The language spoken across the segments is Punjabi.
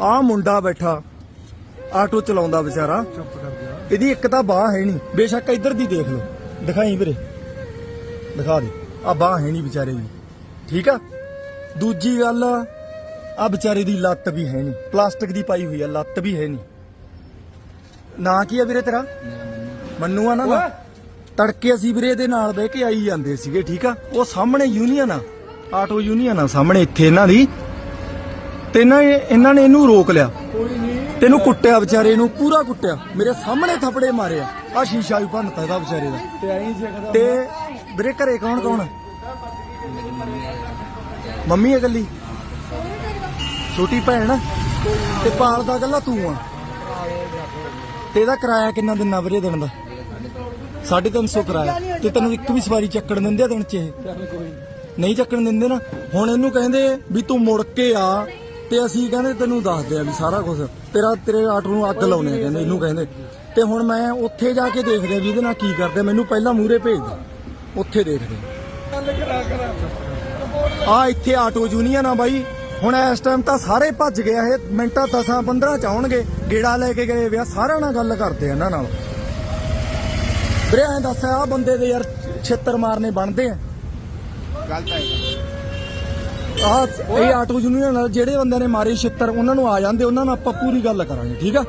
ਆ ਮੁੰਡਾ ਬੈਠਾ, ਆਟੋ ਚਲਾਉਂਦਾ ਵਿਚਾਰਾ। ਚੁੱਪ ਕਰ ਜਾ ਇਹਦੀ ਇੱਕ ਤਾਂ ਬਾਹ ਹੈ ਨਹੀਂ। ਬੇਸ਼ੱਕ ਇੱਧਰ ਦੀ ਦੇਖ ਲਓ। ਦਿਖਾਈ ਵੀਰੇ। ਦਿਖਾ ਦੇ। ਆ ਬਾਹ ਹੈ ਨਹੀਂ ਵਿਚਾਰੇ ਦੀ। ਠੀਕ ਆ? ਦੂਜੀ ਗੱਲ, ਆ ਵਿਚਾਰੇ ਦੀ ਲੱਤ ਵੀ ਹੈ ਨਹੀਂ। ਪਲਾਸਟਿਕ ਦੀ ਪਾਈ ਹੋਈ ਆ, ਲੱਤ ਵੀ ਹੈ ਨਹੀਂ। ਨਾ ਕੀ ਆ ਵੀਰੇ ਤੇਰਾ? ਮੰਨੂ ਆ ਨਾ ਨਾਂ? ਤੜਕੇ ਅਸੀਂ ਵੀਰੇ ਇਹਦੇ ਨਾਲ ਬਹਿ ਕੇ ਆਈ ਜਾਂਦੇ ਸੀਗੇ, ਠੀਕ ਆ? ਉਹ ਸਾਹਮਣੇ ਯੂਨੀਅਨ ਆ। ਆਟੋ ਯੂਨੀਅਨ ਆ ਸਾਹਮਣੇ ਇੱਥੇ ਇਹਨਾਂ ਦੀ। ਤੇ ਇਹਨਾਂ ਨੇ ਇਹਨਾਂ ਨੇ ਇਹਨੂੰ ਰੋਕ ਲਿਆ। ਤੈਨੂੰ ਕੁੱਟਿਆ ਵਿਚਾਰੇ ਨੂੰ, ਪੂਰਾ ਕੁੱਟਿਆ। ਮੇਰੇ ਸਾਹਮਣੇ ਥੱਪੜੇ ਮਾਰਿਆ ਆ। ਸ਼ੀਸ਼ਾ ਵੀ ਭੰਨਤਾ ਇਹਦਾ ਵਿਚਾਰੇ ਦਾ। ਤੇ ਵੀਰੇ ਘਰੇ ਕੌਣ ਕੌਣ? ਮੰਮੀ ਹੈ ਇਕੱਲੀ? ਛੋਟੀ ਭੈਣ? ਆ? ਤੇ ਪਾਲਦਾ ਇਕੱਲਾ ਤੂੰ ਆ। ਤੇ ਇਹਦਾ ਕਿਰਾਇਆ ਕਿੰਨਾ ਦਿਨਾ ਵੀਰੇ ਦਿਨ ਦਾ? 350 ਕਿਰਾਇਆ। ਤੇ ਤੈਨੂੰ ਇੱਕ ਵੀ ਸਵਾਰੀ ਚੱਕਣ ਦਿੰਦੇ ਆ ਦਿਨ ਚ ਇਹ। ਨਹੀਂ ਚੱਕਣ ਦਿੰਦੇ ਨਾ। ਹੁਣ ਇਹਨੂੰ ਕਹਿੰਦੇ ਵੀ ਤੂੰ ਮੁੜ ਕੇ ਆ। ਤੇ ਅਸੀਂ ਕਹਿੰਦੇ ਤੈਨੂੰ ਦੱਸਦੇ ਆ ਵੀ ਸਾਰਾ ਕੁਝ ਤੇਰਾ, ਤੇਰੇ ਆਟੋ ਨੂੰ ਅੱਗ ਲਾਉਣੇ ਆ ਕਹਿੰਦੇ, ਇਹਨੂੰ ਕਹਿੰਦੇ। ਤੇ ਹੁਣ ਮੈਂ ਉੱਥੇ ਜਾ ਕੇ ਦੇਖਦੇ ਆ ਵੀ ਇਹਦੇ ਨਾਲ ਕੀ ਕਰਦੇ ਮੈਨੂੰ ਪਹਿਲਾਂ ਮੂਰੇ ਭੇਜ ਉੱਥੇ ਦੇਖਦੇ ਆ। ਇੱਥੇ ਆਟੋ ਯੂਨੀਅਨ ਆ ਬਾਈ। ਹੁਣ ਇਸ ਟਾਈਮ ਤਾਂ ਸਾਰੇ ਭੱਜ ਗਏ ਇਹ। ਮਿੰਟਾਂ 10 15 ਚ ਆਉਣਗੇ। ਗੇੜਾ ਲੈ ਕੇ ਗਏ ਵਿਆ ਸਾਰਿਆਂ ਨਾਲ ਗੱਲ ਕਰਦੇ ਆ ਇਹਨਾਂ ਨਾਲ। ਵੀਰੇ ਐਂ ਦੱਸ ਆ ਬੰਦੇ ਦੇ ਯਾਰ ਛੇਤਰ ਮਾਰਨੇ ਬਣਦੇ ਆ। ਆ ਇਹ ਆਟੋ ਯੂਨੀਅਨ ਨਾਲ ਜਿਹੜੇ ਬੰਦਿਆਂ ਨੇ ਮਾਰੇ ਛਿੱਤਰ ਉਹਨਾਂ ਨੂੰ ਆ ਜਾਂਦੇ ਉਹਨਾਂ ਨਾਲ ਆਪਾਂ ਪੂਰੀ ਗੱਲ ਕਰਾਂਗੇ ਠੀਕ ਆ?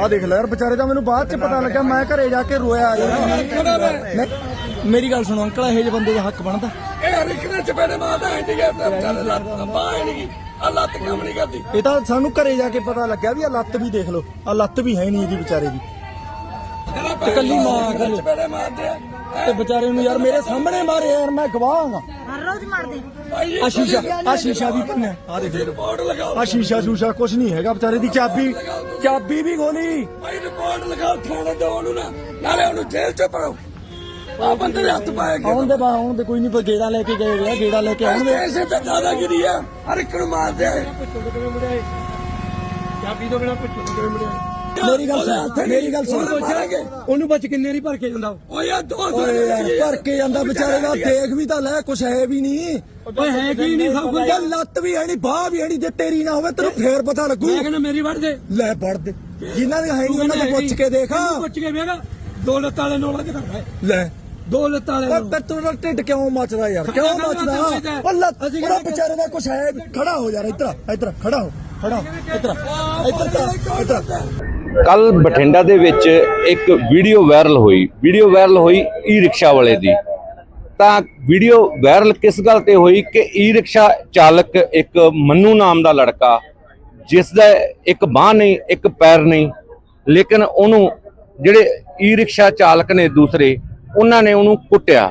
ਆ ਦੇਖ ਲੈ ਯਾਰ ਵਿਚਾਰੇ ਦਾ ਮੈਨੂੰ ਬਾਅਦ ਚ ਪਤਾ ਲੱਗਾ ਮੈਂ ਘਰੇ ਜਾ ਕੇ ਰੋਇਆ ਯਾਰ। ਮੇਰੀ ਗੱਲ ਸੁਣੋ ਅੰਕਲ ਇਹ ਜਿਹੇ ਬੰਦੇ ਦਾ ਹੱਕ ਬਣਦਾ? ਇਹ ਹਰ ਇੱਕ ਨੇ ਚਪੇੜੇ ਮਾਰਦਾ ਹੈ ਤੇ ਵਿਚਾਰੇ ਲੱਤ ਬਾਹ ਨਹੀਂ ਆ ਲੱਤ ਕੰਮ ਨਹੀਂ ਕਰਦੀ। ਇਹ ਤਾਂ ਸਾਨੂੰ ਘਰੇ ਜਾ ਕੇ ਪਤਾ ਲੱਗਿਆ ਵੀ ਆ ਲੱਤ ਵੀ ਦੇਖ ਲਓ ਆ ਲੱਤ ਵੀ ਹੈ ਨਹੀਂ ਇਹਦੀ ਵਿਚਾਰੇ ਦੀ। ਤੇ ਕੱਲੀ ਮਾਂ ਮਾਰਦੇ ਆ ਤੇ ਵਿਚਾਰੇ ਨੂੰ ਯਾਰ ਮੇਰੇ ਸਾਹਮਣੇ ਮਾਰੇ ਯਾਰ ਮੈਂ ਗਵਾਹਾਂਗਾ ਹਰ ਰੋਜ਼ ਮਾਰਦੇ। ਆ ਸ਼ੀਸ਼ਾ ਆ ਸ਼ੀਸ਼ਾ ਵੀ ਭੰਨਿਆ। ਆ ਦੇਖ ਰਿਪੋਰਟ ਲਗਾਓ ਆ ਸ਼ੀਸ਼ਾ ਸ਼ੂਸ਼ਾ ਕੁਛ ਨਹੀਂ ਹੈਗਾ ਵਿਚਾਰੇ ਦੀ ਚਾਬੀ ਚਾਬੀ ਵੀ ਖੋਲੀ। ਭਾਈ ਰਿਪੋਰਟ ਲਗਾਓ ਥਾਣੇ ਦੋ ਉਹਨੂੰ ਨਾ ਨਾਲੇ ਉਹਨੂੰ ਜੇਲ੍ਹ ਚ ਪਾਓ ਆ ਬੰਦੇ ਦੇ ਹੱਥ ਪਾਏ ਗਏ। ਆਉਣ ਦੇ ਬਾ ਆਉਣ ਦੇ ਕੋਈ ਨਹੀਂ ਗੇੜਾ ਲੈ ਕੇ ਗਏ ਵੇ ਆ ਗੇੜਾ ਲੈ ਕੇ ਆਉਣਗੇ। ਐਸੇ ਤਾਂ ਦਾਦਾਗਿਰੀ ਆ ਹਰ ਇੱਕ ਨੂੰ ਮਾਰਦੇ ਆ। ਚਾਬੀ ਤੋਂ ਬਿਨਾ ਪੁੱਛੋ ਕਿਵੇਂ ਮੁੜਿਆ ਮੇਰੀ ਗੱਲ ਸੁਣ ਮੇਰੀ ਗੱਲ ਸੁਣ। ਉਹਨੂੰ ਬੱਚ ਕਿੰਨੇ ਰੀ ਭਰ ਕੇ ਜਾਂਦਾ ਓ ਯਾਰ ਦੋ ਭਰ ਕੇ ਜਾਂਦਾ ਵਿਚਾਰੇ ਦਾ ਦੇਖ ਵੀ ਤਾਂ ਲੈ ਕੁਛ ਹੈ ਵੀ ਨਹੀਂ। ਓਏ ਹੈ ਕੀ ਨਹੀਂ ਸਭ ਕੁਝ ਲੱਤ ਵੀ ਹੈ ਨਹੀਂ ਬਾਹ ਵੀ ਹੈ ਨਹੀਂ ਜੇ ਤੇਰੀ ਨਾ ਹੋਵੇ ਤੈਨੂੰ ਫੇਰ ਪਤਾ ਲੱਗੂ। ਮੈਂ ਕਹਿੰਦਾ ਮੇਰੀ ਵੜ ਦੇ। ਲੈ ਪੜ ਦੇ। ਜਿਨ੍ਹਾਂ ਦੇ ਹੈ ਨਹੀਂ ਉਹਨਾਂ ਨੂੰ ਪੁੱਛ ਕੇ ਦੇਖ। ਪੁੱਛ ਕੇ ਵੇਖ। ਦੋ ਲੱਤਾਂ ਵਾਲੇ ਨੋਲਾ ਚ ਕਰਦਾ ਹੈ। ਲੈ। ਦੋ ਲੱਤਾਂ ਵਾਲੇ ਉਹ ਨੂੰ। ਤੇ ਤੇਰਾ ਢਿੱਡ ਕਿਉਂ ਮੱਚਦਾ ਯਾਰ? ਕਿਉਂ ਮੱਚਦਾ। ਉਹ ਲੱਤ ਕਹਿੰਦੇ ਵਿਚਾਰੇ ਦਾ ਕੁਛ ਹੈ ਵੀ। ਖੜਾ ਹੋ ਯਾਰ ਇੱਧਰ ਇੱਧਰ ਖੜਾ ਹੋ। ਖੜਾ ਇੱਧਰ ਇੱਧਰ ਇੱਧਰ। ਕੱਲ ਬਠਿੰਡਾ ਦੇ ਵਿੱਚ ਇੱਕ ਵੀਡੀਓ ਵਾਇਰਲ ਹੋਈ। ਵੀਡੀਓ ਵਾਇਰਲ ਹੋਈ ਈ ਰਿਕਸ਼ਾ ਵਾਲੇ ਦੀ। ਤਾਂ ਵੀਡੀਓ ਵਾਇਰਲ ਕਿਸ ਗੱਲ ਤੇ ਹੋਈ ਕਿ ਈ ਰਿਕਸ਼ਾ ਚਾਲਕ ਇੱਕ ਮੰਨੂ ਨਾਮ ਦਾ ਲੜਕਾ, ਜਿਸ ਦਾ ਇੱਕ ਬਾਹ ਨਹੀਂ, ਇੱਕ ਪੈਰ ਨਹੀਂ, ਲੇਕਿਨ ਉਹਨੂੰ ਜਿਹੜੇ ਈ ਰਿਕਸ਼ਾ ਚਾਲਕ ਨੇ ਦੂਸਰੇ, ਉਹਨਾਂ ਨੇ ਉਹਨੂੰ ਕੁੱਟਿਆ।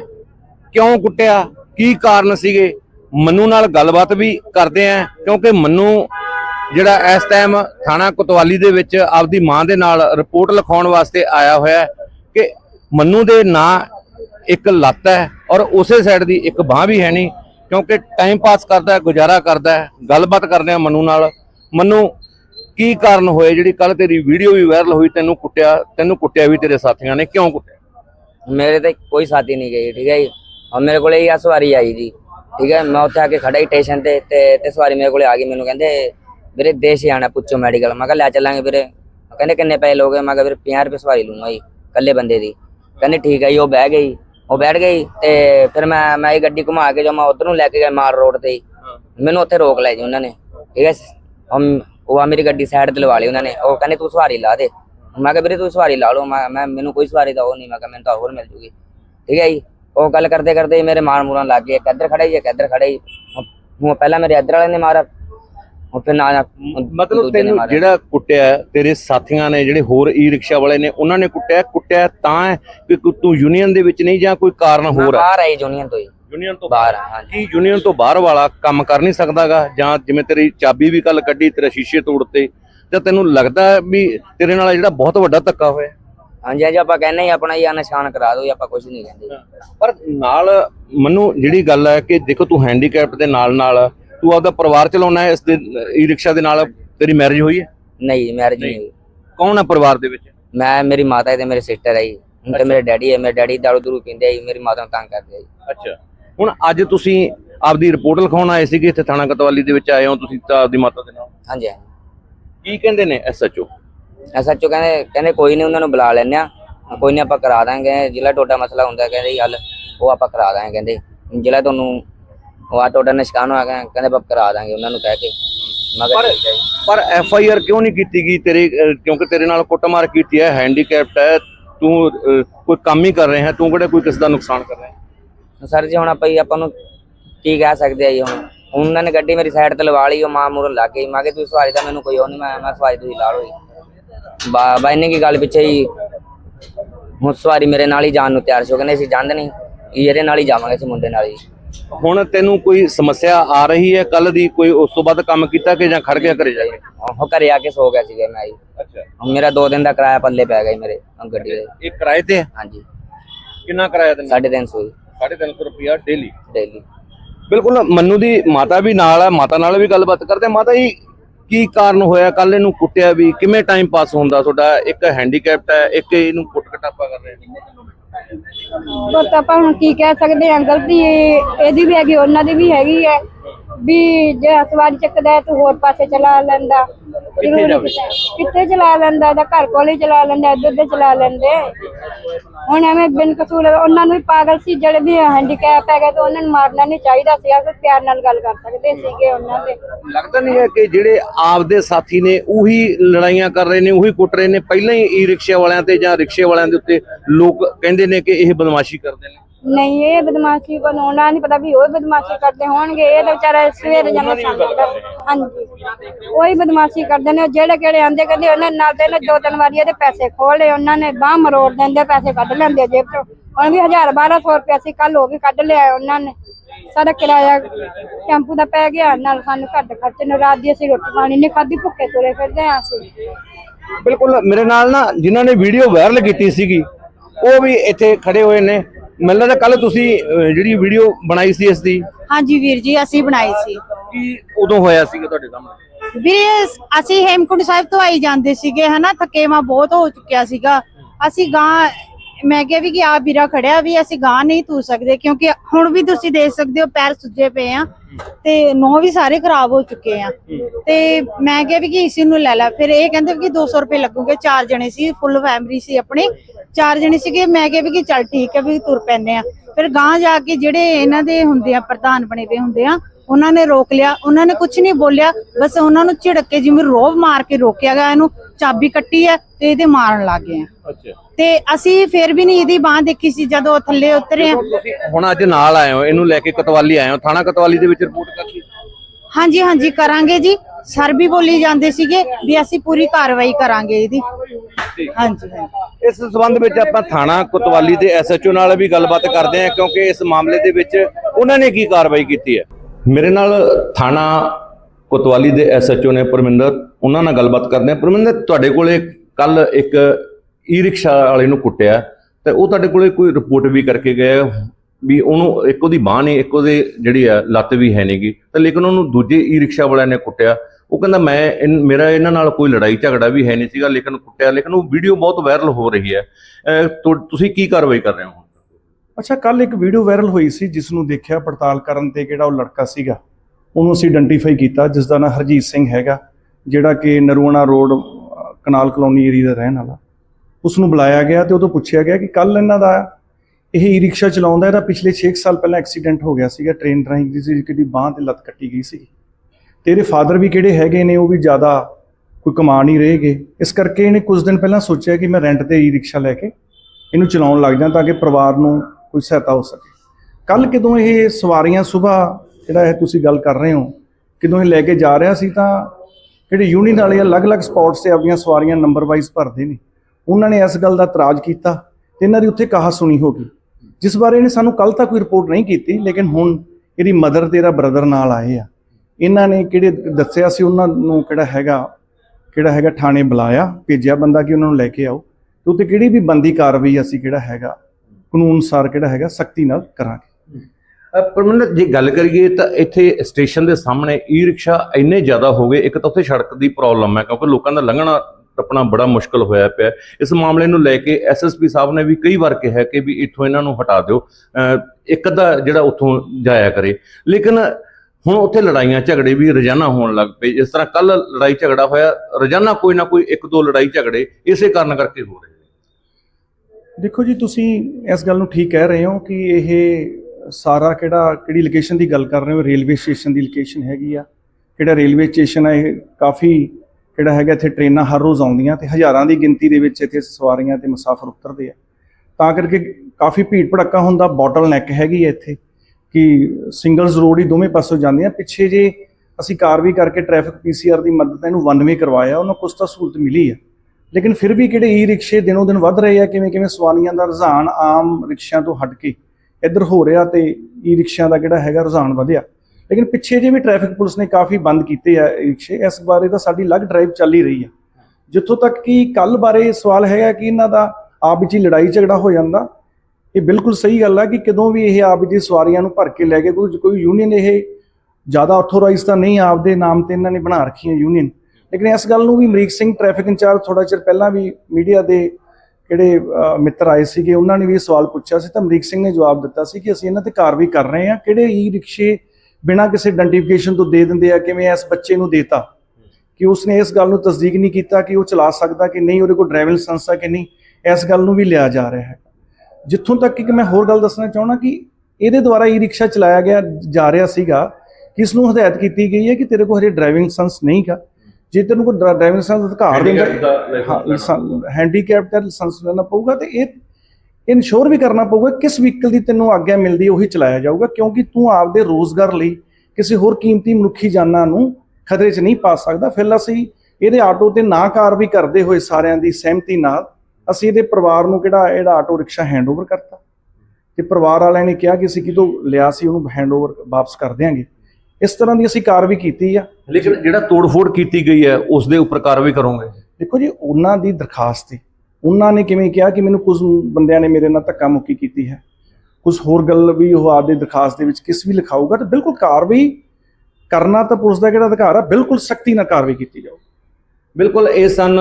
ਕਿਉਂ ਕੁੱਟਿਆ? ਕੀ ਕਾਰਨ ਸੀਗੇ? ਮੰਨੂ ਨਾਲ ਗੱਲਬਾਤ ਵੀ ਕਰਦੇ ਆ, ਕਿਉਂਕਿ ਮੰਨੂ ਜਿਹੜਾ ਇਸ ਟਾਈਮ ਥਾਣਾ ਕੋਤਵਾਲੀ ਦੇ ਵਿੱਚ ਆਪਦੀ ਮਾਂ ਦੇ ਨਾਲ ਰਿਪੋਰਟ ਲਿਖਾਉਣ ਵਾਸਤੇ ਆਇਆ ਹੋਇਆ ਕਿ ਮੰਨੂ ਦੇ ਨਾਂ ਇੱਕ ਲੱਤ ਹੈ ਔਰ ਉਸੇ ਸਾਈਡ ਦੀ ਇੱਕ ਬਾਹ ਵੀ ਹੈ ਨਹੀਂ, ਕਿਉਂਕਿ ਟਾਈਮ ਪਾਸ ਕਰਦਾ ਹੈ, ਗੁਜ਼ਾਰਾ ਕਰਦਾ ਹੈ, ਗੱਲਬਾਤ ਕਰਦੇ ਆ ਮੰਨੂ ਨਾਲ। ਮੰਨੂ, ਕੀ ਕਾਰਨ ਹੋਏ ਜਿਹੜੀ ਕੱਲ ਤੇਰੀ ਵੀਡੀਓ ਵੀ ਵਾਇਰਲ ਹੋਈ, ਤੈਨੂੰ ਕੁੱਟਿਆ ਤੈਨੂੰ ਕੁੱਟਿਆ ਵੀ ਤੇਰੇ ਸਾਥੀਆਂ ਨੇ, ਕਿਉਂ ਕੁੱਟਿਆ? ਮੇਰੇ ਤੇ ਕੋਈ ਸਾਥੀ ਨਹੀਂ ਗਈ, ਠੀਕ ਹੈ ਜੀ? ਔਰ ਮੇਰੇ ਕੋਲੇ ਇਹ ਸਵਾਰੀ ਆਈ ਜੀ, ਠੀਕ ਹੈ? ਮੈਂ ਉੱਥੇ ਆ ਕੇ ਖੜਾ ਹੀ ਸਟੇਸ਼ਨ ਤੇ ਤੇ ਤੇ ਸਵਾਰੀ ਮੇਰੇ ਕੋਲੇ ਆ ਗਈ, ਮੈਨੂੰ ਕਹਿੰਦੇ ਵੀਰੇ ਦੇਸ਼ ਜਾਣਾ ਪੁੱਛੋ ਮੈਡੀਕਲ ਮੈਂ ਕਿਹਾ ਲੈ ਚੱਲਾਂਗੇ ਵੀਰੇ। ਕਹਿੰਦੇ ਕਿੰਨੇ ਪੈਸੇ ਲੋਗੇ ਮੈਂ ਕਿਹਾ ਵੀਰੇ 50 ਰੁਪਏ ਸਵਾਰੀ ਲੂੰਗਾ ਜੀ ਇਕੱਲੇ ਬੰਦੇ ਦੀ। ਕਹਿੰਦੇ ਠੀਕ ਹੈ ਜੀ ਉਹ ਬਹਿ ਗਈ। ਉਹ ਬੈਠ ਗਈ ਤੇ ਫਿਰ ਮੈਂ ਮੈਂ ਇਹ ਗੱਡੀ ਘੁਮਾ ਕੇ ਜੋ ਮੈਂ ਉਧਰ ਨੂੰ ਲੈ ਕੇ ਗਿਆ ਮਾਰ ਰੋਡ ਤੇ ਮੈਨੂੰ ਉੱਥੇ ਰੋਕ ਲਿਆ ਜੀ ਉਹਨਾਂ ਨੇ। ਠੀਕ ਹੈ ਹਮ ਉਹ ਆ ਮੇਰੀ ਗੱਡੀ ਸਾਈਡ ਤੇ ਲਵਾ ਲਈ ਉਹਨਾਂ ਨੇ। ਉਹ ਕਹਿੰਦੇ ਤੂੰ ਸਵਾਰੀ ਲਾ ਦੇ। ਮੈਂ ਕਿਹਾ ਵੀਰੇ ਤੂੰ ਸਵਾਰੀ ਲਾ ਲਓ। ਮੈਂ ਮੈਂ ਮੈਨੂੰ ਕੋਈ ਸਵਾਰੀ ਦਾ ਉਹ ਨਹੀਂ। ਮੈਂ ਕਿਹਾ ਮੈਨੂੰ ਤਾਂ ਹੋਰ ਮਿਲ ਜੂਗੀ। ਠੀਕ ਹੈ ਜੀ। ਉਹ ਗੱਲ ਕਰਦੇ ਕਰਦੇ ਮੇਰੇ ਮਾਰ ਮੂਰਾਂ ਲੱਗ ਗਏ। ਇੱਕ ਇੱਧਰ ਖੜਾ ਜੀ ਇੱਕ ਇੱਧਰ ਖੜਾ ਜੀ। ਹੁਣ ਪਹਿਲਾਂ ਮੇਰੇ ਇੱਧਰ ਵਾਲੇ ਨੇ ਮਾਰਾ ਫਿਰ ਨਾਲ ਮਤਲਬ ਤੈਨੂੰ। ਜਿਹੜਾ ਕੁੱਟਿਆ ਤੇਰੇ ਸਾਥੀਆਂ ਨੇ ਜਿਹੜੇ ਹੋਰ ਈ ਰਿਕਸ਼ਾ ਵਾਲੇ ਨੇ ਉਹਨਾਂ ਨੇ ਕੁੱਟਿਆ ਕੁੱਟਿਆ ਤਾਂ ਹੈ ਕਿ ਤੂੰ ਯੂਨੀਅਨ ਦੇ ਵਿੱਚ ਨਹੀਂ ਜਾਂ ਕੋਈ ਕਾਰਨ ਹੋਰ ਹੈ? ਬਾਹਰ ਆਈ ਜੂਨੀਅਰ ਤੋਂ ਹੀ। ਯੂਨੀਅਨ ਤੋਂ ਬਾਹਰ ਹਾਂਜੀ। ਕੀ ਯੂਨੀਅਨ ਤੋਂ ਬਾਹਰ ਵਾਲਾ ਕੰਮ ਕਰ ਨਹੀਂ ਸਕਦਾਗਾ? ਜਾਂ ਜਿਵੇਂ ਤੇਰੀ ਚਾਬੀ ਵੀ ਕੱਲ ਕੱਢੀ ਤੇਰੇ ਸ਼ੀਸ਼ੇ ਤੋੜਤੇ ਜਾਂ ਤੈਨੂੰ ਲੱਗਦਾ ਵੀ ਤੇਰੇ ਨਾਲ ਜਿਹੜਾ ਬਹੁਤ ਵੱਡਾ ਧੱਕਾ ਹੋਇਆ? ਹਾਂਜੀ ਹਾਂਜੀ ਆਪਾਂ ਕਹਿੰਦੇ ਹੀ ਆਪਣਾ ਇਹ ਨਿਸ਼ਾਨ ਕਰਾ ਦਿਓ ਜੀ, ਆਪਾਂ ਕੁਝ ਨਹੀਂ ਕਹਿੰਦੇ। ਪਰ ਨਾਲ ਮੈਨੂੰ ਜਿਹੜੀ ਗੱਲ ਹੈ ਕਿ ਦੇਖੋ ਤੂੰ ਹੈਂਡੀਕੈਪ ਦੇ ਨਾਲ ਨਾਲ ਤੂੰ ਆਪਦਾ ਪਰਿਵਾਰ ਚਲਾਉਣਾ ਹੈ ਇਸ ਦੇ ਈ ਰਿਕਸ਼ਾ ਦੇ ਨਾਲ? ਤੇਰੀ ਮੈਰਿਜ ਹੋਈ ਹੈ? ਨਹੀਂ ਮੈਰਿਜ ਨਹੀਂ ਹੋਈ। ਕੌਣ ਹੈ ਪਰਿਵਾਰ ਦੇ ਵਿੱਚ? ਮੈਂ ਮੇਰੀ ਮਾਤਾ ਤੇ ਮੇਰੇ ਸਿਸਟਰ ਹੈ ਜੀ। ਹੁਣ ਤੇ ਮੇਰੇ ਡੈਡੀ ਹੈ ਮੇਰੇ ਡੈਡੀ ਦਾਰੂ ਦੂਰੂ ਪੀਂਦੇ ਆ ਜੀ ਮੇਰੀ ਮਾਤਾ ਨੂੰ ਤੰਗ ਕਰਦੇ ਆ ਜੀ। ਅੱਛਾ। ਹੁਣ ਅੱਜ ਤੁਸੀਂ ਆਪਦੀ ਰਿਪੋਰਟ ਲਿਖਾਉਣ ਆਏ ਸੀਗੇ ਇੱਥੇ ਥਾਣਾ ਕਤਵਾਲੀ ਦੇ ਵਿੱਚ ਆਏ ਹੋ ਤੁਸੀਂ ਤਾਂ ਆਪਦੀ ਮਾਤਾ ਦੇ ਨਾਲ? ਹਾਂਜੀ ਹਾਂਜੀ। ਕੀ ਕਹਿੰਦੇ ਨੇ ਐਸਐਚਓ ਐਸਐਚਓ ਕਹਿੰਦੇ ਕਹਿੰਦੇ ਕੋਈ ਨਹੀਂ ਉਹਨਾਂ ਨੂੰ ਬੁਲਾ ਲੈਂਦੇ ਆ। ਕੋਈ ਨਹੀਂ ਆਪਾਂ ਕਰਾ ਦਾਂਗੇ। ਜ਼ਿਲ੍ਹਾ ਟੋਟਾ ਮਸਲਾ ਹੁੰਦਾ ਕਹਿੰਦੇ ਜੀ ਹੱਲ ਉਹ ਆਪਾਂ ਕਰਾ ਦਾਂਗੇ ਕਹਿੰਦੇ। ਜ਼ਿਲ੍ਹਾ ਤੁਹਾਨੂੰ ਉਹ ਆ ਟੋਟਾ ਨਿਸ਼ਕਾਨ ਹੋ ਗਿਆ ਕਹਿੰਦੇ ਆਪਾਂ ਕਰਾ ਦਾਂਗੇ ਉਹਨਾਂ ਨੂੰ ਕਹਿ ਕੇ। ਮੈਂ ਕਿਹਾ ਪਰ- ਜੀ। ਐਫ ਆਈ ਆਰ ਕਿਉਂ ਨਹੀਂ ਕੀਤੀ ਗਈ ਤੇਰੇ ਅਹ, ਕਿਉਂਕਿ ਤੇਰੇ ਨਾਲ ਕੁੱਟਮਾਰ ਕੀਤੀ ਹੈ ਹੈਂਡੀਕੈਪਟ ਹੈ ਤੂੰ ਅਹ, ਕੋਈ ਕੰਮ ਹੀ ਕਰ ਰਿਹਾ ਹੈ ਤੂੰ ਕਿਹੜਾ ਕੋਈ ਕਿਸੇ ਦਾ ਨੁਕਸਾਨ ਕਰ ਰਿਹਾ? ਹੈ ਸਰ ਜੀ ਹੁਣ ਆਪਾਂ ਜੀ ਆਪਾਂ ਨੂੰ ਕੀ ਕਹਿ ਸਕਦੇ ਆ ਜੀ ਹੁਣ। ਉਹਨਾਂ ਨੇ ਗੱਡੀ ਮੇਰੀ ਸਾਈਡ ਤੇ ਲਵਾ ਲਈ ਉਹ ਮਾਂ ਮੂਰ ਲਾ ਕੇ ਮੈਂ ਕਿਹਾ ਤੁਸੀਂ ਸਵਾਰੀ ਦਾ ਮੈਨੂੰ ਕੋਈ ਉਹ ਨਹੀਂ ਮੈਂ ਮੈਂ ਸਵਾਰੀ ਤੁਸੀਂ ਲਾ ਲਓ ਜੀ। ਬਾ ਬਾਈ ਨੇ ਕੀ ਗੱਲ ਪਿੱਛੇ ਹੀ ਹੁਣ ਸਵਾਰੀ ਮੇਰੇ ਨਾਲ ਹੀ ਜਾਣ ਨੂੰ ਤਿਆਰ ਸੀ ਉਹ ਕਹਿੰਦੇ ਅਸੀਂ ਜਾਂਦੇ ਨਹੀਂ। ਇਹਦੇ ਨਾਲ ਹੀ ਜਾਵਾਂਗੇ ਅਸੀਂ ਮੁੰਡੇ ਨਾਲ ਹੀ। ਹੁਣ ਤੈਨੂੰ ਕੋਈ ਸਮੱਸਿਆ ਆ ਰਹੀ ਹੈ? ਕੱਲ ਦੀ ਕੋਈ ਉਸ ਤੋਂ ਬਾਅਦ ਕੰਮ ਕੀਤਾ ਕਿ ਜਾਂ ਖੜ ਗਿਆ ਘਰੇ ਜਾ ਕੇ? ਉਹ ਘਰੇ ਆ ਕੇ ਸੋ ਗਿਆ ਸੀਗਾ ਮੈਂ ਜੀ। ਅੱਛਾ। ਹੁਣ ਮੇਰਾ 2 ਦਿਨ ਦਾ ਕਿਰਾਇਆ ਪੱਲੇ ਪੈ ਗਿਆ ਜੀ ਮੇਰੇ ਗੱਡੀ ਦੇ। ਇਹ ਕਿਰਾਏ ਤੇ ਹੈ? ਹਾਂਜੀ। ਕਿੰਨਾ ਕਿਰਾਇਆ ਤੈਨੂੰ? 350 ਜੀ। 350 ਰੁਪਿਆ ਡੇਲੀ ਡੇਲੀ ਬਿਲਕੁਲ ਮੰਨੂ ਦੀ ਮਾਤਾ ਵੀ ਨਾਲ ਹੈ ਮਾਤਾ ਨਾਲ ਵੀ ਗੱਲਬਾਤ ਕਰਦੇ ਹਾਂ। ਮਾਤਾ ਜੀ ਕੀ ਕਾਰਨ ਹੋਇਆ? ਕੱਲ ਇਹਨੂੰ ਕੁੱਟਿਆ ਵੀ। ਕਿਵੇਂ ਟਾਈਮ ਪਾਸ ਹੁੰਦਾ ਤੁਹਾਡਾ? ਇੱਕ ਹੈਂਡੀਕੈਪਟ ਹੈ ਇੱਕ ਇਹਨੂੰ ਕੁੱਟ ਕਟਾਪਾ ਕਰ ਰਹੇ ਨੇ। ਪਰ ਤਾਂ ਆਪਾਂ ਹੁਣ ਕੀ ਕਹਿ ਸਕਦੇ ਹਾਂ, ਗਲਤੀ ਇਹ- ਇਹਦੀ ਵੀ ਹੈਗੀ, ਉਹਨਾਂ ਦੀ ਵੀ ਹੈਗੀ ਹੈ। ਵੀ ਜੇ ਸਵਾਰੀ ਚੱਕਦਾ ਹੈ ਤਾਂ ਹੋਰ ਪਾਸੇ ਚਲਾ ਲੈਂਦਾ। ਜ਼ਰੂਰੀ ਜਾਵੇ? ਕਿਤੇ- ਕਿੱਥੇ ਚਲਾ ਲੈਂਦਾ? ਇਹਦਾ ਘਰ ਕੋਲ ਹੀ ਚਲਾ ਲੈਂਦਾ ਇੱਧਰ ਉੱਧਰ ਚਲਾ ਲੈਂਦੇ। ਹੁਣ ਐਵੇਂ ਬਿਨ ਕਸੂਰ ਉਹਨਾਂ ਨੂੰ ਵੀ ਪਾਗਲ ਸੀ ਜਿਹੜੇ ਵੀ ਹੈਂਡੀਕੈਪ ਹੈਗੇ ਤਾਂ ਉਹਨਾਂ ਨੂੰ ਮਾਰਨਾ ਨਹੀਂ ਚਾਹੀਦਾ ਸੀ। ਅਗਰ ਪਿਆਰ ਨਾਲ ਗੱਲ ਕਰ ਸਕਦੇ ਸੀਗੇ ਉਹਨਾਂ ਦੇ। ਲੱਗਦਾ ਨਹੀਂ ਹੈ ਕਿ ਜਿਹੜੇ ਆਪਦੇ ਸਾਥੀ ਨੇ ਉਹੀ ਲੜਾਈਆਂ ਕਰ ਰਹੇ ਨੇ ਉਹੀ ਕੁੱਟ ਰਹੇ ਨੇ। ਪਹਿਲਾਂ ਹੀ ਈ ਰਿਕਸ਼ਾ ਵਾਲਿਆਂ ਤੇ ਜਾਂ ਰਿਕਸ਼ੇ ਵਾਲਿਆਂ ਦੇ ਉੱਤੇ ਲੋਕ ਕਹਿੰਦੇ ਨੇ ਕਿ ਇਹ ਬਦਮਾਸ਼ੀ ਕਰਦੇ ਨੇ। ਨਹੀਂ ਇਹ ਬਦਮਾਸ਼ੀ ਬਣਾਉਣਾ ਨਹੀਂ ਪਤਾ ਵੀ ਉਹ ਬਦਮਾਸ਼ੀ ਕਰਦੇ ਹੋਣਗੇ। ਇਹ ਤਾਂ ਵਿਚਾਰਾ ਸਵੇਰੇ ਜਾਂਦਾ ਸੰਗਦਾ ਹਾਂਜੀ। ਉਹੀ ਬਦਮਾਸ਼ੀ ਕਰਦੇ ਨੇ ਜਿਹੜੇ ਕਿਹੜੇ ਆਂਦੇ ਕਹਿੰਦੇ ਉਹਨਾਂ ਨਾਲ ਤੇ ਨਾ ਦੋ ਤਿੰਨ ਵਾਰੀ ਇਹਦੇ ਪੈਸੇ ਖੋਲੇ ਉਹਨਾਂ ਨੇ ਬਾਹ ਮਰੋੜ ਦਿੰਦੇ ਪੈਸੇ ਕੱਢ ਲੈਂਦੇ ਜੇਬ ਚੋਂ। ਹੁਣ ਵੀ 1000 1200 ਰੁਪਏ ਸੀ ਕੱਲ ਉਹ ਵੀ ਕੱਢ ਲਿਆ ਉਹਨਾਂ ਨੇ। ਸਾਡਾ ਕਿਰਾਇਆ ਟੈਂਪੂ ਦਾ ਪੈ ਗਿਆ ਨਾਲ ਸਾਨੂੰ ਘੱਟ ਖਰਚੇ ਨੂੰ ਰਾਤ ਦੀ ਅਸੀਂ ਰੋਟੀ ਪਾਣੀ ਨਹੀਂ ਖਾਧੀ ਭੁੱਖੇ ਤੁਰੇ ਫਿਰਦੇ ਆ ਅਸੀਂ। ਬਿਲਕੁਲ ਮੇਰੇ ਨਾਲ ਨਾ ਜਿਨ੍ਹਾਂ ਨੇ ਵੀਡੀਓ ਵਾਇਰਲ ਕੀਤੀ ਸੀਗੀ ਉਹ ਵੀ ਇੱਥੇ ਖੜੇ ਹੋਏ ਨੇ। ਮੈਨੂੰ ਲੱਗਦਾ ਕੱਲ ਤੁਸੀਂ ਅਹ, ਜਿਹੜੀ ਵੀਡੀਓ ਬਣਾਈ ਸੀ ਇਸ ਦੀ? ਹਾਂਜੀ ਵੀਰ ਜੀ ਅਸੀਂ ਬਣਾਈ ਸੀ। ਕੀ ਉਦੋਂ ਹੋਇਆ ਸੀਗਾ ਤੁਹਾਡੇ ਸਾਹਮਣੇ? ਵੀਰੇ ਅਸੀਂ ਹੇਮਕੁੰਟ ਸਾਹਿਬ ਤੋਂ ਆਈ ਜਾਂਦੇ ਸੀਗੇ ਹਨਾ ਥਕੇਵਾ ਬਹੁਤ ਹੋ ਚੁੱਕਿਆ ਸੀਗਾ। ਅਸੀਂ ਗਾਂ ਮੈਂ ਕਿਹਾ ਵੀ ਕਿ ਆ ਵੀਰਾ ਖੜਿਆ ਵੀ ਅਸੀਂ ਗਾਂ ਨਹੀਂ ਤੂ ਸਕਦੇ, ਕਿਉਂਕਿ ਹੁਣ ਵੀ ਤੁਸੀਂ ਦੇਖ ਸਕਦੇ ਹੋ ਪੈਰ ਸੁੱਜੇ ਪਏ ਆ ਤੇ ਨੌ ਵੀ ਸਾਰੇ ਖਰਾਬ ਹੋ ਚੁੱਕੇ ਆ। ਤੇ ਮੈਂ ਕਿਹਾ ਵੀ ਕਿ ਇਸੇ ਨੂੰ ਲੈ ਲੈ। ਫਿਰ ਇਹ ਕਹਿੰਦੇ ਕਿ 200 ਰੁਪਏ ਲੱਗੂਗੇ, ਚਾਰ ਜਣੇ ਸੀ ਫੁੱਲ ਫੈਮਿਲੀ ਸੀ ਆਪਣੀ। ਚਾਰ ਜਣੇ ਸੀਗੇ, ਮੈਂ ਕਿਹਾ ਵੀ ਕਿ ਚੱਲ ਠੀਕ ਹੈ ਵੀ ਤੁਰ ਪੈਂਦੇ ਆ। ਫਿਰ ਗਾਂ ਜਾ ਕੇ ਜਿਹੜੇ ਇਹਨਾਂ ਦੇ ਹੁੰਦੇ ਆ, ਪ੍ਰਧਾਨ ਬਣੇ ਵੇ ਹੁੰਦੇ ਆ, ਉਹਨਾਂ ਨੇ ਰੋਕ ਲਿਆ। ਉਹਨਾਂ ਨੇ ਕੁਝ ਨਹੀਂ ਬੋਲਿਆ। ਬਸ ਉਹਨਾਂ ਨੂੰ ਝਿੜਕ ਕੇ ਜਿਵੇਂ ਰੋਬ ਮਾਰ ਕੇ ਰੋਕਿਆ ਗਿਆ ਇਹਨੂੰ। ਚਾਬੀ ਕੱਟੀ ਹੈ ਤੇ ਇਹਦੇ ਮਾਰਨ ਲੱਗ ਗਏ ਆ। ਅੱਛਾ। ਤੇ ਅਸੀਂ ਫਿਰ ਵੀ ਨਹੀਂ ਇਹਦੀ ਬਾਹ ਦੇਖੀ ਸੀ ਜਦੋਂ ਥੱਲੇ ਉਤਰੇ ਆ। ਹੁਣ ਅੱਜ ਨਾਲ ਆਏ ਹੋ ਇਹਨੂੰ ਲੈ ਕੇ ਕਤਵਾਲੀ ਆਏ ਹੋ ਥਾਣਾ ਕਤਵਾਲੀ ਦੇ ਵਿੱਚ ਰਿਪੋਰਟ ਕਰਤੀ ਹਾਂਜੀ ਹਾਂਜੀ ਕਰਾਂਗੇ ਜੀ। ਸਰ ਵੀ ਬੋਲੀ ਜਾਂਦੇ ਸੀਗੇ ਵੀ ਅਸੀਂ ਪੂਰੀ ਕਾਰਵਾਈ ਕਰਾਂਗੇ ਇਹਦੀ। ਹਾਂਜੀ ਹਾਂਜੀ। ਇਸ ਸਬੰਧ ਵਿੱਚ ਆਪਾਂ ਥਾਣਾ ਕੋਤਵਾਲੀ ਦੇ ਐਸਐਚਓ ਨਾਲ ਵੀ ਗੱਲਬਾਤ ਕਰਦੇ ਹਾਂ ਕਿਉਂਕਿ ਇਸ ਮਾਮਲੇ ਦੇ ਵਿੱਚ ਉਹਨਾਂ ਨੇ ਕੀ ਕਾਰਵਾਈ ਕੀਤੀ ਹੈ? ਮੇਰੇ ਨਾਲ ਥਾਣਾ ਕੋਤਵਾਲੀ ਦੇ ਐਸਐਚਓ ਨੇ ਪਰਮਿੰਦਰ ਉਹਨਾਂ ਨਾਲ ਗੱਲਬਾਤ ਕਰਦੇ ਹਾਂ ਪਰਮਿੰਦਰ, ਤੁਹਾਡੇ ਕੋਲੇ ਕੱਲ ਇੱਕ ਈ ਰਿਕਸ਼ਾ ਵਾਲੇ ਨੂੰ ਕੁੱਟਿਆ ਤੇ ਉਹ ਤੁਹਾਡੇ ਕੋਲੇ ਕੋਈ ਰਿਪੋਰਟ ਵੀ ਕਰਕੇ ਗਏ ਵੀ ਉਹਨੂੰ ਇੱਕ ਉਹਦੀ ਬਾਹ ਨਹੀਂ ਇੱਕ ਉਹਦੇ ਜਿਹੜੀ ਆ ਲੱਤ ਵੀ ਹੈ ਨਹੀਂਗੀ ਤੇ ਲੇਕਿਨ ਉਹਨੂੰ ਦੂਜੇ ਈ ਰਿਕਸ਼ਾ ਵਾਲਿਆਂ ਨੇ ਕੁੱਟਿਆ। ਉਹ ਕਹਿੰਦਾ, ਮੈਂ ਮੇਰਾ ਇਹਨਾਂ ਨਾਲ ਕੋਈ ਲੜਾਈ ਝਗੜਾ ਵੀ ਹੈ ਨਹੀਂ ਸੀਗਾ, ਲੇਕਿਨ ਕੁੱਟਿਆ। ਲੇਕਿਨ ਉਹ ਵੀਡੀਓ ਬਹੁਤ ਵਾਇਰਲ ਹੋ ਰਹੀ ਹੈ। ਤੁਸੀਂ ਕੀ ਕਾਰਵਾਈ ਕਰ ਰਹੇ ਹੋ ਅੱਛਾ ਕੱਲ ਇੱਕ ਵੀਡੀਓ ਵਾਇਰਲ ਹੋਈ ਸੀ ਜਿਸ ਨੂੰ ਦੇਖਿਆ ਪੜਤਾਲ ਕਰਨ ਤੇ ਕਿਹੜਾ ਉਹ ਲੜਕਾ ਸੀਗਾ। ਉਹਨੂੰ ਅਸੀਂ ਆਇਡੈਂਟੀਫਾਈ ਕੀਤਾ ਜਿਸ ਦਾ ਨਾਮ ਹਰਜੀਤ ਸਿੰਘ ਹੈਗਾ। ਜਿਹੜਾ ਕਿ Naruna road canal colony area ਦਾ ਰਹਿਣ ਵਾਲਾ। ਉਸ ਨੂੰ ਬੁਲਾਇਆ ਗਿਆ ਤੇ ਉਹ ਤੋਂ ਪੁੱਛਿਆ ਗਿਆ ਕਿ ਕੱਲ ਇਹਨਾਂ ਦਾ ਇਹ ਈ ਰਿਕਸ਼ਾ ਚਲਾਉਂਦਾ, ਇਹਦਾ ਪਿਛਲੇ 6 ਸਾਲ ਪਹਿਲਾਂ ਐਕਸੀਡੈਂਟ ਹੋ ਗਿਆ ਸੀਗਾ, ਟ੍ਰੇਨ ਰਾਹੀਂ ਜਿਸ ਦੀ ਕਿਹਦੀ ਬਾਹ ਤੇ ਲੱਤ ਕੱਟੀ ਗਈ ਸੀ। ਤੇ ਇਹਦੇ ਫਾਦਰ ਵੀ ਕਿਹੜੇ ਹੈਗੇ ਨੇ, ਉਹ ਵੀ ਜ਼ਿਆਦਾ ਕੋਈ ਕਮਾ ਨਹੀਂ ਰਹੇਗੇ। ਇਸ ਕਰਕੇ ਇਹਨੇ ਕੁਝ ਦਿਨ ਪਹਿਲਾਂ ਸੋਚਿਆ ਕਿ ਮੈਂ ਰੈਂਟ ਤੇ ਈ ਰਿਕਸ਼ਾ ਲੈ ਕੇ ਇਹਨੂੰ ਚਲਾਉਣ ਲੱਗ ਜਾਂ ਤਾਂ ਕਿ ਪਰਿਵਾਰ ਨੂੰ ਕੋਈ ਸਹਾਇਤਾ ਹੋ ਸਕੇ। ਕੱਲ ਕਿਦੋਂ ਇਹ ਸਵਾਰੀਆਂ ਸਵੇਰ ਜਿਹੜਾ ਇਹ ਤੁਸੀਂ ਗੱਲ ਕਰ ਰਹੇ ਹੋ, ਕਿਦੋਂ ਇਹ ਲੈ ਕੇ ਜਾ ਰਿਹਾ ਸੀ ਤਾਂ ਜਿਹੜੇ ਯੂਨੀਅਨ ਵਾਲੇ ਅਲੱਗ-ਅਲੱਗ ਸਪੌਟਸ ਤੇ ਆਪਣੀਆਂ ਸਵਾਰੀਆਂ ਨੰਬਰ ਵਾਈਜ਼ ਭਰਦੇ ਨੇ। ਉਹਨਾਂ ਨੇ ਇਸ ਗੱਲ ਦਾ ਇਤਰਾਜ਼ ਕੀਤਾ ਤੇ ਇਹਨਾਂ ਦੀ ਉੱਥੇ ਕਹਾ ਸੁਣੀ ਹੋ ਗਈ। ਜਿਸ ਬਾਰੇ ਇਹਨੇ ਸਾਨੂੰ ਕੱਲ ਤੱਕ ਕੋਈ ਰਿਪੋਰਟ ਨਹੀਂ ਕੀਤੀ, ਲੇਕਿਨ ਹੁਣ ਇਹਦੀ ਮਦਰ ਤੇ ਇਹਦਾ ਬ੍ਰਦਰ ਨਾਲ ਆਏ ਆ। ਇਹਨਾਂ ਨੇ ਕਿਹੜੇ ਦੱਸਿਆ ਸੀ ਉਹਨਾਂ ਨੂੰ ਕਿਹੜਾ ਹੈਗਾ ਕਿਹੜਾ ਹੈਗਾ ਥਾਣੇ ਬੁਲਾਇਆ, ਭੇਜਿਆ ਬੰਦਾ ਕਿ ਉਹਨਾਂ ਨੂੰ ਲੈ ਕੇ ਆਓ। ਤੇ ਉੱਤੇ ਕਿਹੜੀ ਵੀ ਬੰਦੀ ਕਾਰਵਾਈ ਅਸੀਂ ਕਿਹੜਾ ਹੈਗਾ, ਕਾਨੂੰਨ ਅਨੁਸਾਰ ਕਿਹੜਾ ਹੈਗਾ, ਸਖਤੀ ਨਾਲ ਕਰਾਂਗੇ। ਪਰਮਿੰਦਰ ਜੇ ਗੱਲ ਕਰੀਏ ਤਾਂ ਇੱਥੇ ਸਟੇਸ਼ਨ ਦੇ ਸਾਹਮਣੇ ਈ ਰਿਕਸ਼ਾ ਇੰਨੇ ਜ਼ਿਆਦਾ ਹੋ ਗਏ, ਇੱਕ ਤਾਂ ਉੱਥੇ ਸੜਕ ਦੀ ਪ੍ਰੋਬਲਮ ਹੈ, ਕਿਉਂਕਿ ਲੋਕਾਂ ਦਾ ਲੰਘਣਾ ਟੱਪਣਾ ਬੜਾ ਮੁਸ਼ਕਲ ਹੋਇਆ ਪਿਆ। ਇਸ ਮਾਮਲੇ ਨੂੰ ਲੈ ਕੇ ਐਸਐਸਪੀ ਸਾਹਿਬ ਨੇ ਵੀ ਕਈ ਵਾਰ ਕਿਹਾ ਕਿ ਵੀ ਇੱਥੋਂ ਇਹਨਾਂ ਨੂੰ ਹਟਾ ਦਿਓ ਇੱਕ ਅੱਧਾ ਜਿਹੜਾ ਉੱਥੋਂ ਜਾਇਆ ਕਰੇ। ਲੇਕਿਨ ਹੁਣ ਉੱਥੇ ਲੜਾਈਆਂ ਝਗੜੇ ਵੀ ਰੋਜ਼ਾਨਾ ਹੋਣ ਲੱਗ ਪਏ। ਇਸ ਤਰ੍ਹਾਂ ਕੱਲ ਲੜਾਈ ਝਗੜਾ ਹੋਇਆ, ਰੋਜ਼ਾਨਾ ਕੋਈ ਨਾ ਕੋਈ ਇੱਕ ਦੋ ਲੜਾਈ ਝਗੜੇ ਇਸੇ ਕਾਰਨ ਕਰਕੇ ਹੋ ਰਹੇ ਨੇ। ਦੇਖੋ ਜੀ, ਤੁਸੀਂ ਇਸ ਗੱਲ ਨੂੰ ਠੀਕ ਕਹਿ ਰਹੇ ਹੋ ਕਿ ਇਹ ਸਾਰਾ ਕਿਹੜਾ, ਕਿਹੜੀ ਲੋਕੇਸ਼ਨ ਦੀ ਗੱਲ ਕਰ ਰਹੇ ਹੋ? ਰੇਲਵੇ ਸਟੇਸ਼ਨ ਦੀ ਲੋਕੇਸ਼ਨ ਹੈਗੀ ਆ। ਕਿਹੜਾ ਰੇਲਵੇ ਸਟੇਸ਼ਨ ਹੈ ਇਹ? ਕਾਫੀ ਕਿਹੜਾ ਹੈਗਾ, ਇੱਥੇ ਟ੍ਰੇਨਾਂ ਹਰ ਰੋਜ਼ ਆਉਂਦੀਆਂ ਤੇ ਹਜ਼ਾਰਾਂ ਦੀ ਗਿਣਤੀ ਦੇ ਵਿੱਚ ਇੱਥੇ ਸਵਾਰੀਆਂ ਤੇ ਮੁਸਾਫਰ ਉਤਰਦੇ ਆ। ਤਾਂ ਕਰਕੇ ਕਾਫੀ ਭੀੜ ਭੜੱਕਾ ਹੁੰਦਾ ਬੋਟਲ ਨੈਕ ਹੈਗੀ ਹੈ ਇੱਥੇ, ਕਿ ਸਿੰਗਲਸ ਰੋਡ ਹੀ ਦੋਵੇਂ ਪਾਸੋਂ ਜਾਂਦੀਆਂ। ਪਿੱਛੇ ਜੇ ਅਸੀਂ ਕਾਰਵਾਈ ਕਰਕੇ ਟ੍ਰੈਫਿਕ ਪੀਸੀਆਰ ਦੀ ਮਦਦ ਨਾਲ ਇਹਨੂੰ ਵਨ ਵੇ ਕਰਵਾਇਆ, ਉਹਨਾਂ ਕੁਛ ਤਾਂ ਸਹੂਲਤ ਮਿਲੀ ਆ। ਲੇਕਿਨ ਫਿਰ ਵੀ ਕਿਹੜੇ ਈ ਰਿਕਸ਼ੇ ਦਿਨੋਂ ਦਿਨ ਵੱਧ ਰਹੇ ਆ ਕਿਵੇਂ ਕਿਵੇਂ ਸਵਾਰੀਆਂ ਦਾ ਰੁਝਾਨ ਆਮ ਰਿਕਸ਼ਿਆਂ ਤੋਂ ਹਟ ਕੇ ਇੱਧਰ ਹੋ ਰਿਹਾ ਤੇ ਈ ਰਿਕਸ਼ਿਆਂ ਦਾ ਜਿਹੜਾ ਹੈਗਾ ਰੁਝਾਨ ਵਧਿਆ। ਲੇਕਿਨ ਪਿੱਛੇ ਜੇ ਵੀ ਟ੍ਰੈਫਿਕ ਪੁਲਿਸ ਨੇ ਕਾਫੀ ਬੰਦ ਕੀਤੇ ਆ ਈ ਰਿਕਸ਼ੇ ਇਸ ਬਾਰੇ ਤਾਂ ਸਾਡੀ ਅਲੱਗ ਡਰਾਈਵ ਚੱਲ ਹੀ ਰਹੀ ਆ। ਜਿੱਥੋਂ ਤੱਕ ਕਿ ਕੱਲ ਬਾਰੇ ਸਵਾਲ ਹੈਗਾ ਕਿ ਇਹਨਾਂ ਦਾ ਆਪ ਵਿੱਚ ਹੀ ਲੜਾਈ ਝਗੜਾ ਹੋ ਜਾਂਦਾ, ਇਹ ਬਿਲਕੁਲ ਸਹੀ ਗੱਲ ਆ ਕਿ ਕਦੋਂ ਵੀ ਇਹ ਆਪ ਜੀ ਸਵਾਰੀਆਂ ਨੂੰ ਭਰ ਕੇ ਲੈ ਕੇ ਕੋਈ ਕੋਈ ਯੂਨੀਅਨ ਇਹ ਜ਼ਿਆਦਾ ਆਥੋਰਾਈਜ਼ ਤਾਂ ਨਹੀਂ, ਆਪਦੇ ਨਾਮ ਤੇ ਇਹਨਾਂ ਨੇ ਬਣਾ ਰੱਖੀਆਂ ਯੂਨੀਅਨ ਲੇਕਿਨ ਇਸ ਗੱਲ ਨੂੰ ਵੀ ਅਮਰੀਕ ਸਿੰਘ ਟ੍ਰੈਫਿਕ ਇੰਚਾਰਜ ਥੋੜਾ ਚਿਰ ਪਹਿਲਾਂ ਵੀ ਮੀਡੀਆ ਦੇ ਕਿਹੜੇ ਮਿੱਤਰ ਆਏ ਸੀਗੇ, ਉਹਨਾਂ ਨੇ ਵੀ ਇਹ ਸਵਾਲ ਪੁੱਛਿਆ ਸੀ ਤਾਂ ਅਮਰੀਕ ਸਿੰਘ ਨੇ ਜਵਾਬ ਦਿੱਤਾ ਸੀ ਕਿ ਅਸੀਂ ਇਹਨਾਂ ਤੇ ਕਾਰਵਾਈ ਕਰ ਰਹੇ ਹਾਂ। ਕਿਹੜੇ ਈ ਰਿਕਸ਼ੇ ਬਿਨਾਂ ਕਿਸੇ ਆਇਡੈਂਟੀਫਿਕੇਸ਼ਨ ਤੋਂ ਦੇ ਦਿੰਦੇ ਆ, ਕਿਵੇਂ ਇਸ ਬੱਚੇ ਨੂੰ ਦੇਤਾ? ਕਿ ਉਸਨੇ ਇਸ ਗੱਲ ਨੂੰ ਤਸਦੀਕ ਨਹੀਂ ਕੀਤਾ ਕਿ ਉਹ ਚਲਾ ਸਕਦਾ ਕਿ ਨਹੀਂ, ਉਹਦੇ ਕੋਲ ਡਰਾਈਵਿੰਗ ਲਾਇਸੈਂਸ ਆ ਕਿ ਨਹੀਂ, ਇਸ ਗੱਲ ਨੂੰ ਵੀ ਲਿਆ ਜਾ ਰਿਹਾ ਹੈ। ਜਿੱਥੋਂ ਤੱਕ ਕਿ ਮੈਂ ਹੋਰ ਗੱਲ ਦੱਸਣਾ ਚਾਹਣਾ ਕਿ ਇਹਦੇ ਦੁਆਰਾ ਈ ਰਿਕਸ਼ਾ ਚਲਾਇਆ ਗਿਆ, ਜਾ ਰਿਹਾ ਸੀਗਾ, ਕਿ ਇਸ ਨੂੰ ਹਦਾਇਤ ਕੀਤੀ ਗਈ ਹੈ ਕਿ ਤੇਰੇ ਕੋਲ ਹਜੇ ਡਰਾਈਵਿੰਗ ਲਾਇਸੈਂਸ ਨਹੀਂ ਗਾ। ਜੇ ਤੈਨੂੰ ਕੋਈ ਡਰਾਈਵਿੰਗ ਲਾਇਸੈਂਸ ਅਧਿਕਾਰ ਦਿੰਦਾ ਹਾਂ ਹੈਂਡੀਕੈਪ ਦਾ ਲਾਇਸੈਂਸ ਲੈਣਾ ਪਊਗਾ ਤੇ ਇਹ ਇਨਸ਼ੋਰ ਵੀ ਕਰਨਾ ਪਊਗਾ ਕਿਸ ਵਹੀਕਲ ਦੀ ਤੈਨੂੰ ਆਗਿਆ ਮਿਲਦੀ ਉਹੀ ਚਲਾਇਆ ਜਾਊਗਾ ਕਿਉਂਕਿ ਤੂੰ ਆਪਦੇ ਰੋਜ਼ਗਾਰ ਲਈ ਕਿਸੇ ਹੋਰ ਕੀਮਤੀ ਮਨੁੱਖੀ ਜਾਨਾਂ ਨੂੰ ਖਤਰੇ 'ਚ ਨਹੀਂ ਪਾ ਸਕਦਾ। ਫਿਰ ਅਸੀਂ ਇਹਦੇ ਆਟੋ ਤੇ ਨਾ ਕਾਰਵਾਈ ਕਰਦੇ ਹੋਏ ਸਾਰਿਆਂ ਦੀ ਸਹਿਮਤੀ ਨਾਲ ਅਸੀਂ ਇਹਦੇ ਪਰਿਵਾਰ ਨੂੰ ਕਿਹੜਾ ਇਹਦਾ ਆਟੋ ਰਿਕਸ਼ਾ ਹੈਂਡਓਵਰ ਕਰਤਾ। ਤੇ ਪਰਿਵਾਰ ਵਾਲਿਆਂ ਨੇ ਕਿਹਾ ਕਿ ਅਸੀਂ ਕਿਤੋਂ ਲਿਆ ਸੀ ਉਹਨੂੰ ਹੈਂਡਓਵਰ ਵਾਪਸ ਕਰ ਦਿਆਂਗੇ। ਇਸ ਤਰ੍ਹਾਂ ਦੀ ਅਸੀਂ ਕਾਰਵਾਈ ਕੀਤੀ ਆ। ਲੇਕਿਨ ਜਿਹੜਾ ਤੋੜਫੋੜ ਕੀਤੀ ਗਈ ਹੈ ਉਸ ਦੇ ਉੱਪਰ ਕਾਰਵਾਈ ਕਰੋਗੇ? ਦੇਖੋ ਜੀ ਉਹਨਾਂ ਦੀ ਦਰਖਾਸਤ ਤੇ ਉਹਨਾਂ ਨੇ ਕਿਵੇਂ ਕਿਹਾ ਕਿ ਮੈਨੂੰ ਕੁਝ ਬੰਦਿਆਂ ਨੇ ਮੇਰੇ ਨਾਲ ਧੱਕਾ ਮੁੱਕੀ ਕੀਤੀ ਹੈ। ਕੁਝ ਹੋਰ ਗੱਲ ਵੀ ਉਹ ਆਪਦੀ ਦਰਖਾਸਤ ਦੇ ਵਿੱਚ ਕਿਸ ਵੀ ਲਿਖਾਊਗਾ ਤਾਂ ਬਿਲਕੁਲ ਕਾਰਵਾਈ ਕਰਨਾ ਤਾਂ ਪੁਲਿਸ ਦਾ ਕਿਹੜਾ ਅਧਿਕਾਰ ਆ ਬਿਲਕੁਲ ਸਖਤੀ ਨਾਲ ਕਾਰਵਾਈ ਕੀਤੀ ਜਾਊ। ਬਿਲਕੁਲ ਇਹ ਸਨ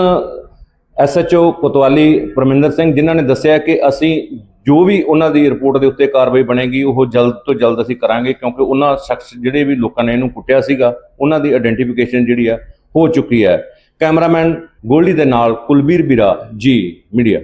ਐਸਐਚਓ ਕੋਤਵਾਲੀ ਪਰਮਿੰਦਰ ਸਿੰਘ ਜਿਨ੍ਹਾਂ ਨੇ ਦੱਸਿਆ ਕਿ ਅਸੀਂ ਜੋ ਵੀ ਉਹਨਾਂ ਦੀ ਰਿਪੋਰਟ ਦੇ ਉੱਤੇ ਕਾਰਵਾਈ ਬਣੇਗੀ, ਉਹ ਜਲਦ ਤੋਂ ਜਲਦ ਅਸੀਂ ਕਰਾਂਗੇ, ਕਿਉਂਕਿ ਉਹਨਾਂ ਸ਼ਖਸ ਜਿਹੜੇ ਵੀ ਲੋਕਾਂ ਨੇ ਇਹਨੂੰ ਕੁੱਟਿਆ ਸੀਗਾ, ਉਹਨਾਂ ਦੀ ਆਇਡੈਂਟੀਫਿਕੇਸ਼ਨ ਜਿਹੜੀ ਆ, ਹੋ ਚੁੱਕੀ ਹੈ। ਕੈਮਰਾਮੈਨ ਗੋਲਡੀ ਦੇ ਨਾਲ ਕੁਲਬੀਰ ਬਿਰਾ, ਜੀ, ਮੀਡੀਆ।